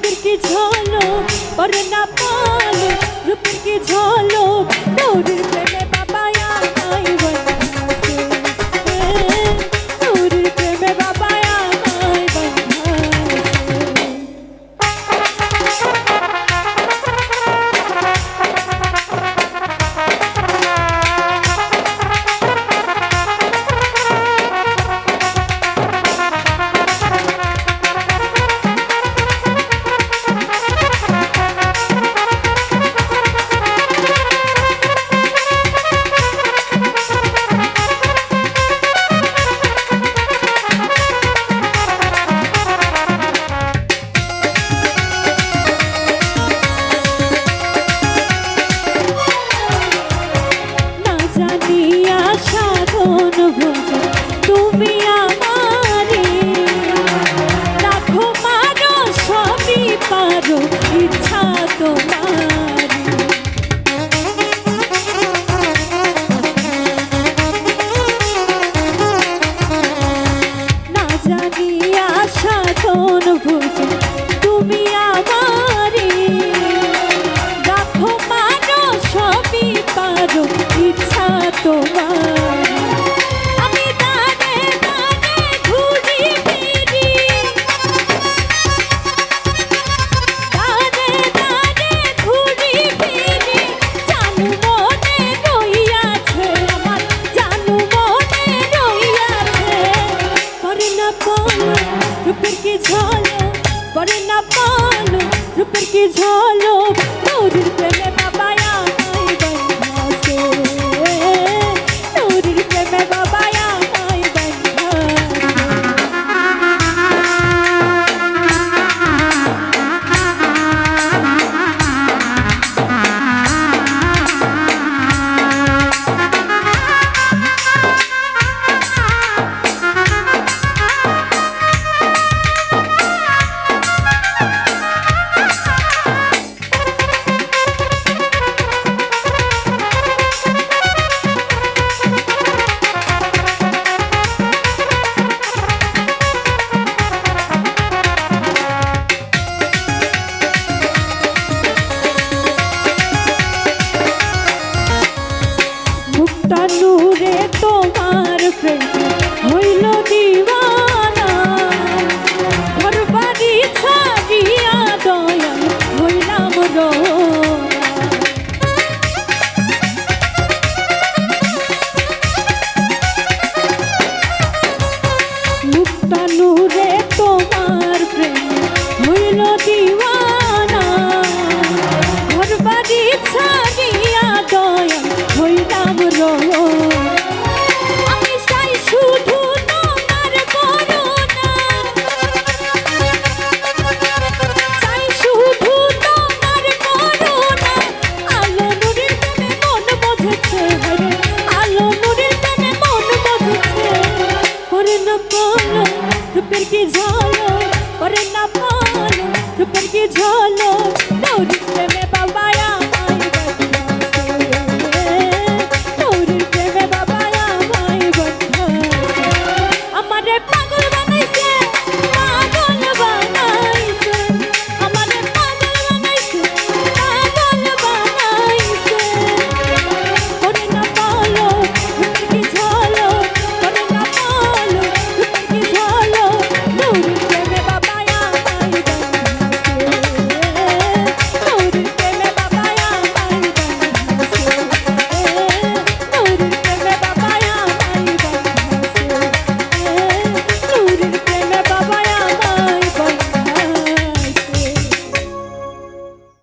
রূপের কি ঝলক? পর না পালো রূপের কি ঝলক? তোর প্রেমে দিয়া সাধন ভোজন তুমি ঝলক रो বলো রূপের কি ঝালো? করে না বলো রূপের কি ঝালো? দৌড়ি প্রেমে